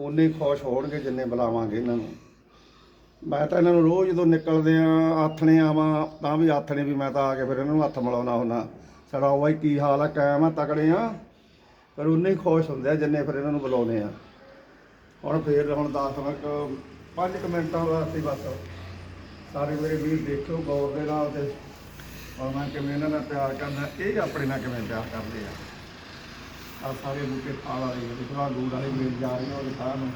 ਉਨੇ ਹੀ ਖੁਸ਼ ਹੋਣਗੇ ਜਿੰਨੇ ਬੁਲਾਵਾਂਗੇ ਇਹਨਾਂ ਨੂੰ। ਮੈਂ ਤਾਂ ਇਹਨਾਂ ਨੂੰ ਰੋਜ਼ ਜਦੋਂ ਨਿਕਲਦੇ ਆ, ਆਥਣੇ ਆਵਾਂ, ਤਾਂ ਵੀ ਆਥਣੇ ਵੀ ਮੈਂ ਤਾਂ ਆ ਕੇ ਫਿਰ ਇਹਨਾਂ ਨੂੰ ਹੱਥ ਮਿਲਾਉਣਾ ਹੁੰਦਾ। ਸਾਡਾ ਬਾਈ ਕੀ ਹਾਲ ਆ, ਕਾਇਮ ਆ, ਤਕੜੇ ਆ। ਪਰ ਉਨੇ ਹੀ ਖੁਸ਼ ਹੁੰਦੇ ਆ ਜਿੰਨੇ ਫਿਰ ਇਹਨਾਂ ਨੂੰ ਬੁਲਾਉਂਦੇ ਆ। ਹੁਣ ਫੇਰ ਹੁਣ 10 ਮਿੰਟ 5 ਮਿੰਟਾਂ ਵਾਸਤੇ ਬਸ ਸਾਰੇ ਮੇਰੇ ਵੀਰ ਦੇਖਿਓ ਗੌਰ ਦੇ ਨਾਲ ਤੇ ਔਰ ਮੈਂ ਕਿਵੇਂ ਇਹਨਾਂ ਨਾਲ ਪਿਆਰ ਕਰਨਾ, ਇਹ ਆਪਣੇ ਨਾਲ ਕਿਵੇਂ ਪਿਆਰ ਕਰਦੇ ਆ। ਆ ਸਾਰੇ ਬੂਟੇ ਫਲ ਵਾਲੇ ਜਿਹੜੇ ਥੋੜਾ ਦੂਰ ਵਾਲੇ ਮਿਲ ਜਾ ਰਹੇ ਆ ਉਹਦੇ ਸਾਹਮਣੇ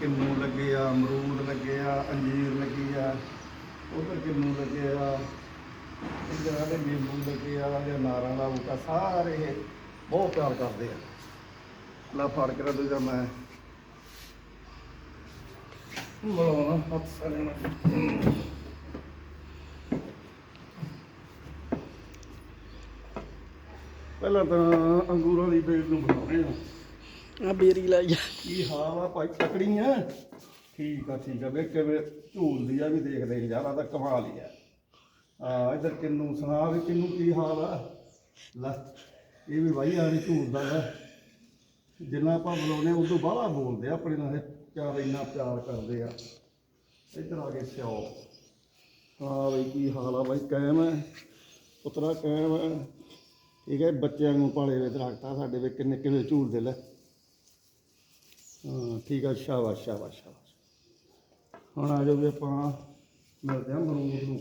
ਕਿੰਨੂ ਲੱਗੇ ਆ, ਅਮਰੂਦ ਲੱਗੇ ਆ, ਅੰਜੀਰ ਲੱਗੀ ਆ, ਉਧਰ ਕਿੰਨੂ ਲੱਗੇ ਆ ਇੱਧਰ ਆਲੇ ਨਿੰਬੂ ਲੱਗੇ ਆ, ਜਾਂ ਨਾਰਾਂ ਦਾ ਬੂਟਾ, ਸਾਰੇ ਬਹੁਤ ਪਿਆਰ ਕਰਦੇ ਆ। ਲਾ ਫੜ ਕੇ ਦੂਜਾ ਮੈਂ। ਮਲੋਣਾ ਹੱਥ ਸਾਰੇ ਨਾਲ ਪਹਿਲਾਂ ਤਾਂ ਅੰਗੂਰਾਂ ਦੀ ਬੇਲ ਨੂੰ ਬਣਾਉਣੇ ਆ। ਆ ਬੇਰੀ ਲਾਈ ਆ। ਕੀ ਹਾਲ ਆ ਭਾਈ? ਤਕੜੀ ਆ? ਠੀਕ ਆ ਠੀਕ ਆ। ਵੇ ਕਿਵੇਂ ਝੂਲਦੀ ਆ ਵੀ ਦੇਖਦੇ ਯਾਰ ਆ ਤਾਂ ਕਮਾਲ ਹੀ ਆ। ਆ ਇਧਰ ਕਿੰਨੂ ਸੁਣਾ ਵੀ ਕਿੰਨੂ ਕੀ ਹਾਲ ਆ? ਲੈ ਇਹ ਵੀ ਭਾਈ ਆਣੀ ਝੂਲਦਾ ਲੈ ਜਿੰਨਾ ਆਪਾਂ ਬੁਲਾਉਨੇ ਉਦੋਂ ਬਾਹਲਾ ਬੋਲਦੇ ਆ ਆਪਣੇ ਨਾਲ। ਪਿਆਰ ਇੰਨਾ ਪਿਆਰ ਕਰਦੇ ਆ। ਇੱਧਰ ਆ ਕੇ ਸਿਓ ਹਾਂ ਬਈ ਕੀ ਹਾਲ ਆ ਬਾਈ? ਕਾਇਮ ਹੈ ਪੁੱਤਰਾ ਕਾਇਮ ਹੈ ਠੀਕ ਹੈ ਬੱਚਿਆਂ ਨੂੰ ਪਾਲੇ ਵੇ ਰੱਖਤਾ ਸਾਡੇ ਵੇ ਕਿੰਨੇ ਕਿਵੇਂ ਝੂਲਦੇ ਲੈ। ਹਾਂ, ਠੀਕ ਆ, ਸ਼ਾਬਾਸ਼ ਸ਼ਾਬਾਸ਼ ਸ਼ਾਬਾਸ਼। ਹੁਣ ਆ ਜਾਓ ਵੀ ਆਪਾਂ ਮਿਲਦੇ ਆ ਮਰੂਦ ਨੂੰ।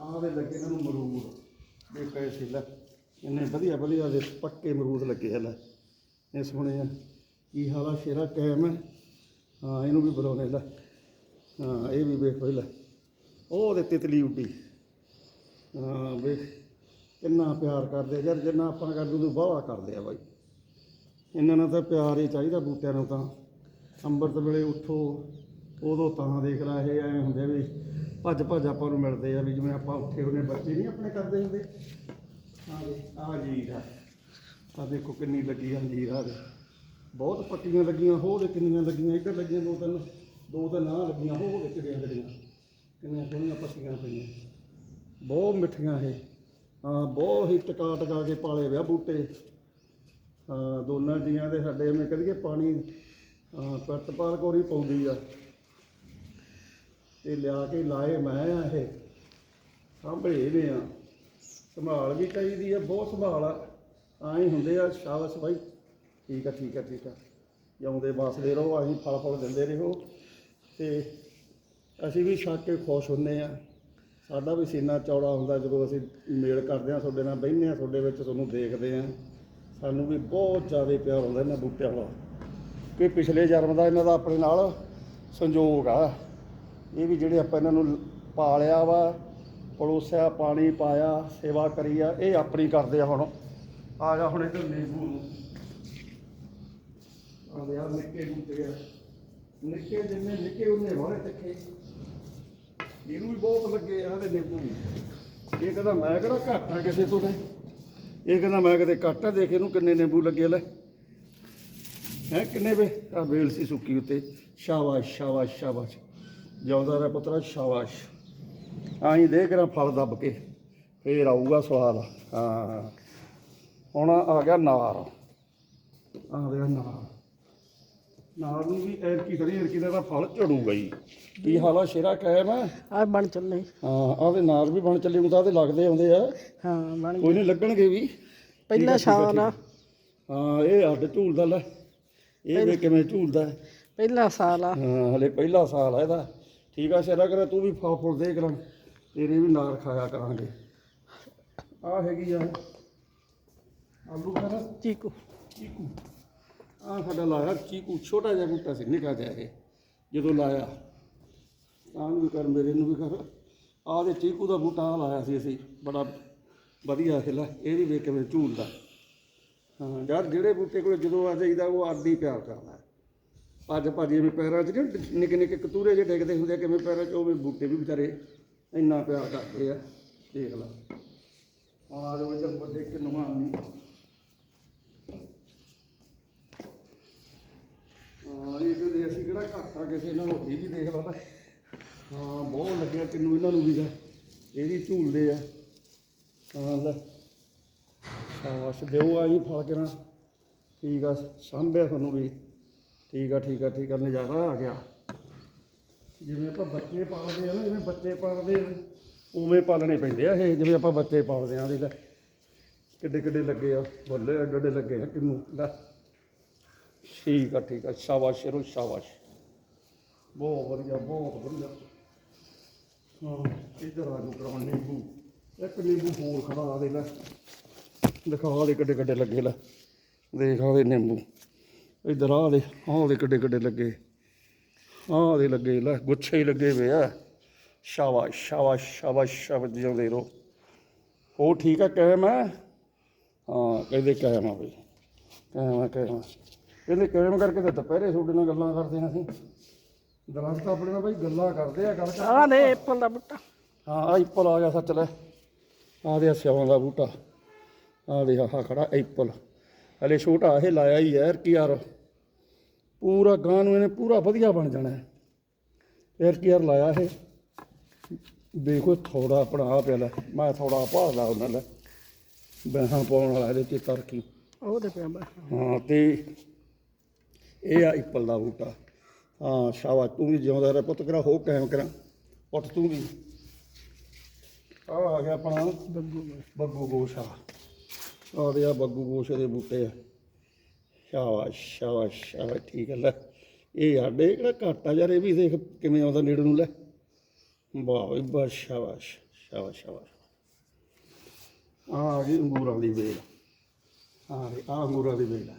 ਆਹ ਦੇ ਲੱਗੇ ਇਹਨਾਂ ਨੂੰ ਮਰੂਦ। ਦੇ ਪੈਸੇ ਲੈ। ਇੰਨੇ ਵਧੀਆ ਵਧੀਆ ਦੇ ਪੱਕੇ ਮਰੂਦ ਲੱਗੇ ਆ ਲੈ। ਇਹ ਸੋਹਣੇ ਆ। ਕੀ ਹਾਲਾ ਸ਼ੇਰਾ ਕਾਇਮ ਹੈ ਹਾਂ, ਇਹਨੂੰ ਵੀ ਬੁਲਾਉਣੇ ਲੈ। ਹਾਂ, ਇਹ ਵੀ ਵੇਖ ਲੈ। ਉਹ ਉਹਦੇ ਤਿਤਲੀ ਉੱਡੀ। ਹਾਂ, ਵੇਖ। ਕਿੰਨਾ ਪਿਆਰ ਕਰਦੇ ਯਾਰ ਜਿੰਨਾ ਆਪਾਂ ਕਰਦੇ ਉਦੋਂ ਬਾਹਲਾ ਕਰਦੇ ਆ ਬਾਈ। ਇਹਨਾਂ ਨਾਲ ਤਾਂ ਪਿਆਰ ਹੀ ਚਾਹੀਦਾ ਬੂਟਿਆਂ ਨੂੰ ਤਾਂ। ਅੰਮ੍ਰਿਤ ਵੇਲੇ ਉੱਠੋ, ਉਦੋਂ ਤਾਂ ਦੇਖ ਲੈ ਇਹ ਐ ਹੁੰਦੇ ਵੀ ਭੱਜ ਭੱਜ ਆਪਾਂ ਨੂੰ ਮਿਲਦੇ ਆ ਵੀ ਜਿਵੇਂ ਆਪਾਂ ਉੱਠੇ ਉਹਨੇ ਬੱਚੇ ਨਹੀਂ ਆਪਣੇ ਕਰਦੇ ਹੁੰਦੇ। ਹਾਂ ਦੇ ਆ ਜੀ ਆ। ਦੇਖੋ ਕਿੰਨੀ ਲੱਗੀ ਆ ਜੀਰ ਦੇ ਬਹੁਤ ਪੱਕੀਆਂ ਲੱਗੀਆਂ ਹੋ ਦੇ ਕਿੰਨੀਆਂ ਲੱਗੀਆਂ, ਇੱਧਰ ਲੱਗੀਆਂ ਦੋ ਤਿੰਨ ਦੋ ਤਿੰਨ ਆ ਲੱਗੀਆਂ ਹੋ ਦੇ ਕਿੰਨੀਆਂ ਲੱਗੀਆਂ। ਕਿੰਨੀਆਂ ਸੋਹਣੀਆਂ ਪੱਕੀਆਂ ਪਈਆਂ। ਬਹੁਤ ਮਿੱਠੀਆਂ ਇਹ। ਬਹੁਤ ਹੀ ਟਕਾ ਟਕਾ ਕੇ ਪਾਲੇ ਵਿਆ ਬੂਟੇ। ਹਾਂ, ਦੋਨਾਂ ਜੀਆਂ ਦੇ ਸਾਡੇ ਐਵੇਂ ਕਰੀਏ ਪਾਣੀ, ਹਾਂ ਪ੍ਰਤਪਾਲ ਕੋਰੀ ਪਾਉਂਦੀ ਆ। ਤੇ ਲਿਆ ਕੇ ਲਾਏ ਮੈਂ ਆ ਇਹ। ਸਾਂਭੇ ਨੇ ਆ। ਸੰਭਾਲ ਵੀ ਚਾਹੀਦੀ ਆ, ਬਹੁਤ ਸੰਭਾਲ ਆ। ਆਏ ਹੁੰਦੇ ਆ ਸ਼ਾਬਾਸ਼ ਬਾਈ। ਠੀਕ ਆ ਠੀਕ ਆ ਠੀਕ ਆ। ਜਿਉਂਦੇ ਵਸਦੇ ਰਹੋ, ਅਸੀਂ ਫਲ ਫਲ ਦਿੰਦੇ ਰਹੋ। ਤੇ ਅਸੀਂ ਵੀ ਛੱਕ ਕੇ ਖੁਸ਼ ਹੁੰਨੇ ਆ। ਸਾਡਾ ਵੀ ਸੀਨਾ ਚੌੜਾ ਹੁੰਦਾ, ਜਦੋਂ ਅਸੀਂ ਮੇਲ ਕਰਦੇ ਹਾਂ, ਤੁਹਾਡੇ ਨਾਲ ਬਹਿੰਦੇ ਹਾਂ, ਤੁਹਾਡੇ ਵਿੱਚ ਤੁਹਾਨੂੰ ਦੇਖਦੇ ਹਾਂ। ਸਾਨੂੰ ਵੀ ਬਹੁਤ ਜ਼ਿਆਦਾ ਪਿਆਰ ਹੁੰਦਾ ਇਹਨਾਂ ਬੂਟਿਆਂ ਦਾ। ਕਿ ਪਿਛਲੇ ਜਨਮ ਦਾ ਇਹਨਾਂ ਦਾ ਆਪਣੇ ਨਾਲ ਸੰਜੋਗ ਆ। ਇਹ ਵੀ ਜਿਹੜੇ ਆਪਾਂ ਇਹਨਾਂ ਨੂੰ ਪਾਲਿਆ ਵਾ, ਪੜੋਸਿਆ, ਪਾਣੀ ਪਾਇਆ, ਸੇਵਾ ਕਰੀ ਆ, ਇਹ ਆਪਣੀ ਕਰਦੇ ਆ ਹੁਣ। ਆ ਜਾ ਹੁਣ ਇੱਧਰ ਨਿੰਬੂ ਨੂੰ। ਆ ਦੇ ਆ ਨਿੱਕੇ ਬੂਟੇ ਆ। ਨਿੱਕੇ ਜਿੰਨੇ ਨਿੱਕੇ, ਉਹਨੇ ਵਾਲੇ ਤਿੱਖੇ। ਇਹਨੂੰ ਵੀ ਬਹੁਤ ਲੱਗੇ ਆ ਤੇ ਨਿੰਬੂ ਵੀ। ਇਹ ਕਹਿੰਦਾ, ਮੈਂ ਕਿਹੜਾ ਘੱਟ ਆ ਕਿਸੇ ਤੋਂ ਨੇ ਇਹ ਕਹਿੰਦਾ, ਮੈਂ ਕਿਤੇ ਘੱਟ ਆ, ਦੇਖ ਇਹਨੂੰ ਕਿੰਨੇ ਨਿੰਬੂ ਲੱਗੇ ਲੈ। ਹੈ, ਕਿੰਨੇ ਵੇ? ਆ ਬੇਲ ਸੀ ਸੁੱਕੀ ਉੱਤੇ। ਸ਼ਾਬਾਸ਼ ਸ਼ਾਬਾਸ਼ ਸ਼ਾਬਾਸ਼। ਜਿਉਂਦਾ ਰਹਿ ਪੁੱਤਰਾ, ਸ਼ਾਬਾਸ਼। ਆਹੀਂ ਦੇਖ ਰਾਂ ਫਲ ਦੱਬ ਕੇ। ਫੇਰ ਆਊਗਾ ਸਵਾਦ ਹਾਂ। ਹੁਣ ਆ ਗਿਆ ਨਾਰ। ਆ ਗਿਆ ਨਾਰ। ਨਾਰ ਨੂੰ ਵੀ ਐਰਕੀ ਖੜੀ ਐਰਕੀ ਦਾ ਤਾਂ ਫਲ ਝੜੂਗਾ ਹੀ। ਕੀ ਹਾਲ ਆ ਸ਼ੇਰਾ ਕਾਇਮ ਆ। ਆ ਬਣ ਚੱਲੇ। ਹਾਂ ਆਹ ਦੇ ਨਾਰ ਵੀ ਬਣ ਚੱਲੇ ਹੁੰਦਾ ਤੇ ਲੱਗਦੇ ਆਉਂਦੇ ਆ। ਹਾਂ ਬਣ ਕੋਈ ਨਹੀਂ ਲੱਗਣਗੇ ਵੀ। ਪਹਿਲਾ ਸਾਲ ਆ ਹਾਂ ਇਹ ਹੱਡ ਝੂਲਦਾ ਲੈ। ਇਹ ਵੀ ਕਿਵੇਂ ਝੂਲਦਾ? ਪਹਿਲਾ ਸਾਲ ਆ। ਹਾਂ ਹਲੇ ਪਹਿਲਾ ਸਾਲ ਆ ਇਹਦਾ। ਠੀਕ ਆ ਸ਼ੇਰਾ ਕਰੇ ਤੂੰ ਵੀ ਫਲ ਫੁੱਲ ਦੇ ਕਰਾਂ ਤੇਰੇ ਵੀ ਨਾਰ ਖਾਇਆ ਕਰਾਂਗੇ। ਆ ਹੈਗੀ ਆ ਆਲੂ ਖਾਣਾ ਚੀਕੂ। ਚੀਕੂ। ਆ ਸਾਡਾ ਲਾਇਆ ਚੀਕੂ ਛੋਟਾ ਜਿਹਾ ਬੂਟਾ ਸੀ ਨਿਕਾ ਜਿਹਾ ਇਹ ਜਦੋਂ ਲਾਇਆ। ਤਾਂ ਵੀ ਕਰ ਮੇਰੇ ਨੂੰ ਵੀ ਕਰ। ਆਹ ਦੇ ਚੀਕੂ ਦਾ ਬੂਟਾ ਲਾਇਆ ਸੀ ਅਸੀਂ ਬੜਾ ਵਧੀਆ ਖਿਲਾ ਇਹ ਵੀ ਵੇਖ ਕਿਵੇਂ ਝੂਲਦਾ ਹਾਂ ਯਾਰ ਜਿਹੜੇ ਬੂਟੇ ਕੋਲ ਜਦੋਂ ਆ ਜਾਈਦਾ ਉਹ ਆਦੀ ਪਿਆਰ ਕਰਦਾ ਅੱਜ ਭਾਜੀ ਜਿਵੇਂ ਪੈਰਾਂ 'ਚ ਨਹੀਂ ਨਿੱਕੇ ਨਿੱਕੇ ਕਤੂਰੇ ਜਿਹੇ ਡਿੱਗਦੇ ਹੁੰਦੇ ਆ, ਕਿਵੇਂ ਪੈਰਾਂ 'ਚ ਉਵੇਂ ਬੂਟੇ ਵੀ ਵਿਚਾਰੇ ਇੰਨਾ ਪਿਆਰ ਕਰਦੇ ਆ। ਦੇਖ ਲਾ। ਆ ਜੋ ਇੱਧਰ ਵੱਡੇ ਕਿੰਨੂਆਂ ਨਹੀਂ ਹਾਂ ਇਹ ਕਹਿੰਦੇ ਅਸੀਂ ਕਿਹੜਾ ਘੱਟ ਆ ਕਿਸੇ ਨਾਲ ਹੋਈ ਵੀ ਦੇਖ ਲਾ ਤਾਂ। ਹਾਂ ਬਹੁਤ ਲੱਗਿਆ ਕਿੰਨੂ ਇਹਨਾਂ ਨੂੰ ਵੀ ਦਾ ਇਹ ਵੀ ਝੂਲਦੇ ਆ। ਹਾਂ ਲੈ। ਸ਼ਾਬਾਸ਼ ਦਿਓ ਆਈ ਫਲ ਕੇ ਨਾ। ਠੀਕ ਆ ਸਾਂਭਿਆ ਤੁਹਾਨੂੰ ਵੀ। ਠੀਕ ਆ ਠੀਕ ਆ ਠੀਕ ਆ ਨਜ਼ਾਰਾ ਆ ਗਿਆ। ਜਿਵੇਂ ਆਪਾਂ ਬੱਚੇ ਪਾਲਦੇ ਆ ਨਾ ਜਿਵੇਂ ਬੱਚੇ ਪਾਲਦੇ ਆ, ਉਵੇਂ ਪਾਲਣੇ ਪੈਂਦੇ ਆ ਇਹ ਜਿਵੇਂ ਆਪਾਂ ਬੱਚੇ ਪਾਲਦੇ ਆ ਦੇ ਲੈ। ਕਿੱਡੇ ਕਿੱਡੇ ਲੱਗੇ ਆ। ਬੱਲੇ ਐਡੇ ਐਡੇ ਲੱਗੇ ਆ ਕਿੰਨੂੰ ਲੈ। ਠੀਕ ਆ ਠੀਕ ਆ ਸ਼ਾਬਾਸ਼ ਸ਼ੇਰੋ ਸ਼ਾਬਾਸ਼। ਬਹੁਤ ਵਧੀਆ ਬਹੁਤ ਵਧੀਆ। ਹਾਂ, ਇੱਧਰ ਆ ਨੂੰ ਕਰਾਉਣ ਨਿੰਬੂ। ਇੱਕ ਨਿੰਬੂ ਹੋਰ ਖੜਾ ਦੇ ਲੈ। ਦਿਖਾ ਦੇ ਕਿੱਡੇ ਕਿੱਡੇ ਲੱਗੇ ਲੈ। ਦੇਖ ਆ ਨਿੰਬੂ। ਇੱਧਰ ਆ ਦੇ ਆਹ ਦੇ ਕਿੱਡੇ ਕਿੱਡੇ ਲੱਗੇ। ਆਹ ਦੇ ਲੱਗੇ ਲੈ, ਗੁੱਛੇ ਹੀ ਲੱਗੇ ਵੇ ਆ। ਸ਼ਾਬਾਸ਼ ਸ਼ਾਬਾਸ਼ ਸ਼ਾਬਾਸ਼ ਸ਼ਾਬਾਸ਼ ਜਿਉਂਦੇ ਰਹੋ। ਉਹ ਠੀਕ ਆ, ਕਾਇਮ ਹੈ ਹਾਂ, ਕਹਿੰਦੇ ਕਾਇਮ ਆ ਬਈ। ਕਾਇਮ ਆ ਕਹਿ ਆ। ਕਹਿੰਦੇ ਕਾਇਮ ਕਰਕੇ ਤਾਂ ਦੁਪਹਿਰੇ ਤੁਹਾਡੇ ਨਾਲ ਗੱਲਾਂ ਕਰਦੇ ਹਾਂ ਅਸੀਂ। ਦਰਖਤ ਆਪਣੇ ਨਾਲ ਬਈ ਗੱਲਾਂ ਕਰਦੇ ਆ ਗੱਲ ਕਰ ਆ। ਦੇ ਐਪਲ ਦਾ ਬੂਟਾ। ਹਾਂ ਆ ਐਪਲ ਆ ਗਿਆ ਸੱਚ ਲੈ। ਆ ਦੇ ਸਿਆਵਾਂ ਦਾ ਬੂਟਾ। ਆ ਦੇ ਆਹ ਖੜਾ ਐਪਲ ਹਲੇ ਛੋਟਾ ਇਹ ਲਾਇਆ ਹੀ ਯਾਰ ਕੀ ਯਾਰ ਪੂਰਾ ਗਾਂ ਨੂੰ ਇਹਨੇ ਪੂਰਾ ਵਧੀਆ ਬਣ ਜਾਣਾ ਹੈ ਯਾਰ ਕੀ ਯਾਰ ਲਾਇਆ ਇਹ। ਦੇਖੋ ਥੋੜਾ ਆਪਣਾ ਆ ਪਿਆ ਲੈ। ਮੈਂ ਥੋੜਾ ਪਾ ਲਾ ਉਹਨਾਂ ਲੈ ਬੈਹਾਂ ਪਾਉਣ ਵਾਲਾ ਇਹਦੇ ਤੇ ਤਰਕੀ। ਉਹ ਤੇ ਪਿਆ ਹਾਂ ਤੇ ਇਹ ਆ ਐਪਲ ਦਾ ਬੂਟਾ। ਹਾਂ ਸ਼ਾਬਾਸ਼ ਤੂੰ ਵੀ ਜਿਉਂਦਾ ਰਹਿ ਪੁੱਤ ਕਰਾ ਹੋ ਕਾਇਮ ਕਰਾਂ? ਉੱਠ ਤੂੰ ਵੀ। ਆ ਆ ਗਿਆ ਆਪਣਾ ਬੱਗੂ ਬੱਗੂ ਗੋਸ਼ਾ ਆ। ਦੇ ਆ ਬੱਗੂ ਗੋਸ਼ੇ ਦੇ ਬੂਟੇ ਆ। ਸ਼ਾਬਾਸ਼ ਸ਼ਾਬਾਸ਼ ਸ਼ਾਬਾਸ਼ ਠੀਕ ਹੈ ਲੈ। ਇਹ ਸਾਡੇ ਕਿਹੜਾ ਘਾਟਾ ਯਾਰ ਇਹ ਵੀ ਦੇਖ ਕਿਵੇਂ ਆਉਂਦਾ ਨੇੜੇ ਨੂੰ ਲੈ। ਵਾਹ ਬਈ ਬਸ ਸ਼ਾਬਾਸ਼ ਸ਼ਾਬਾਸ਼ ਸ਼ਾਬਾਸ਼। ਆ ਆ ਗਈ ਅੰਗੂਰਾਂ ਦੀ ਵੇਲ। ਆ ਦੇ ਆ ਅੰਗੂਰਾਂ ਦੀ ਵੇਲ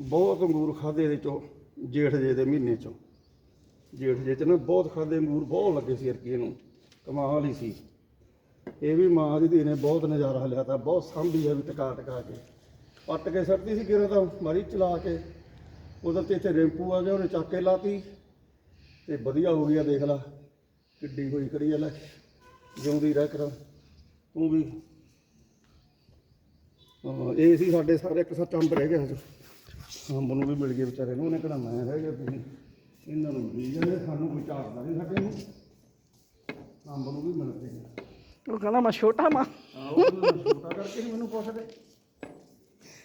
ਬਹੁਤ ਅੰਗੂਰ ਖਾਦੇ ਇਹਦੇ ਚੋਂ। ਜੇਠ ਜੇ ਦੇ ਮਹੀਨੇ ਚੋਂ। ਜੇਠ ਜੇ ਚ ਨਾ ਬਹੁਤ ਖਾਦੇ ਅੰਗੂਰ, ਬਹੁਤ ਲੱਗੇ ਸੀ ਅਰਕੀ ਨੂੰ। ਕਮਾਲ ਹੀ ਸੀ। ਇਹ ਵੀ ਮਾਂ ਦੀ ਧੀ ਨੇ ਬਹੁਤ ਨਜ਼ਾਰਾ ਲਿਆ ਤਾਂ, ਬਹੁਤ ਸਾਂਭੀ ਹੈ ਵੀ ਟਕਾ ਟਕਾ ਕੇ। ਪੱਟ ਕੇ ਸੜਦੀ ਸੀ ਕਿਰਾ ਤਾਂ ਮਾਰੀ ਚਲਾ ਕੇ। ਉਧਰ ਤੇ ਇੱਥੇ ਰੈਂਪੂ ਆ ਗਿਆ, ਉਹਨੇ ਚੱਕ ਕੇ ਲਾਤੀ। ਤੇ ਵਧੀਆ ਹੋ ਗਿਆ, ਦੇਖ ਲਾ। ਕਿੱਡੀ ਹੋਈ ਕਰੀ ਆ ਲੈ। ਜਿਉਂਦੀ ਰਹਿ ਕਰ। ਤੂੰ ਵੀ। ਇਹ ਸੀ ਸਾਡੇ ਸਾਰੇ ਇੱਕ ਸੱਚ ਅੰਬ ਰਹਿ ਗਿਆ ਹਜੇ। ਅੰਬ ਨੂੰ ਵੀ ਮਿਲ ਗਏ ਵਿਚਾਰੇ ਨੂੰ ਉਹਨੇ ਕਿਹੜਾ ਮੈਂ ਰਹਿ ਗਿਆ ਤੁਸੀਂ ਇਹਨਾਂ ਨੂੰ ਮਿਲ ਜਾਂਦੇ ਸਾਨੂੰ ਕੋਈ ਝਾੜਦਾ ਨਹੀਂ ਸਾਡੇ ਨੂੰ ਅੰਬ ਨੂੰ ਵੀ ਮਿਲਦੇ ਨੇ ਉਹ ਕਹਿੰਦਾ ਮੈਂ ਛੋਟਾ ਮਾਂ ਆਹ ਉਹ ਛੋਟਾ ਕਰਕੇ ਨੀ ਮੈਨੂੰ ਪੁੱਛਦੇ।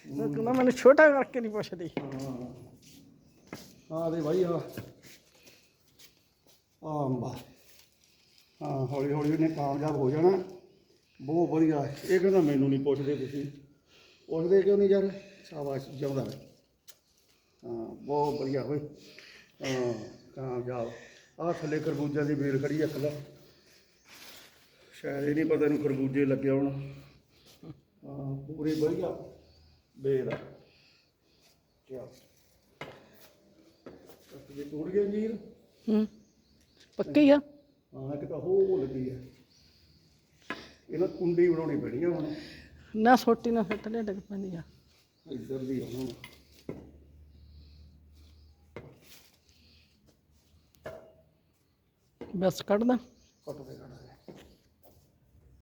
ਉਹ ਕਹਿੰਦਾ ਮੈਨੂੰ ਛੋਟਾ ਕਰਕੇ ਨਹੀਂ ਪੁੱਛਦੀ। ਹਾਂ ਆ ਦੇ ਭਾਈ ਆ ਆ ਅੰਬਾ। ਹਾਂ ਹੌਲੀ ਹੌਲੀ ਉਹਨੇ ਕਾਮਯਾਬ ਹੋ ਜਾਣਾ। ਬਹੁਤ ਵਧੀਆ। ਇਹ ਕਹਿੰਦਾ ਮੈਨੂੰ ਨਹੀਂ ਪੁੱਛਦੇ ਤੁਸੀਂ। ਪੁੱਛਦੇ ਕਿਉਂ ਨਹੀਂ ਯਾਰ? ਸ਼ਾਬਾਸ਼ ਜਿਉਂਦਾ ਰਹਿ। ਬਹੁਤ ਵਧੀਆ ਹੋਏ ਹਾਂ ਕਾਮਯਾਬ। ਆ ਥੱਲੇ ਖਰਬੂਜਾ ਦੀ ਬੇਲ ਖੜੀ ਆ ਲੈ ਸ਼ਾਇਦ ਇਹ ਨਹੀਂ ਪਤਾ ਇਹਨੂੰ ਖਰਬੂਜੇ ਲੱਗੇ ਹੋਣ। ਹਾਂ ਪੂਰੀ ਵਧੀਆ ਬੇਲ ਆ। ਚਲ ਜੇ ਤੋੜ ਗਿਆ ਜੀਰ ਹੂੰ ਪੱਕੀ ਆ? ਹਾਂ ਇੱਕ ਤਾਂ ਹੋ ਲੱਗੀ ਹੈ ਇਹਨਾਂ ਕੁੰਡੀ ਬਣਾਉਣੀ ਪੈਣੀ ਆ ਹੁਣ। ਨਾ ਸੋਟੀ ਨਾ ਫਿੱਟ ਲੈ ਡਿੱਗ ਪੈਂਦੀ ਆ। ਇੱਧਰ ਦੀ ਆ ਹੁਣ। ਬਸ ਕੱਢਦਾ। ਕੱਟ ਦੇ ਕੱਟ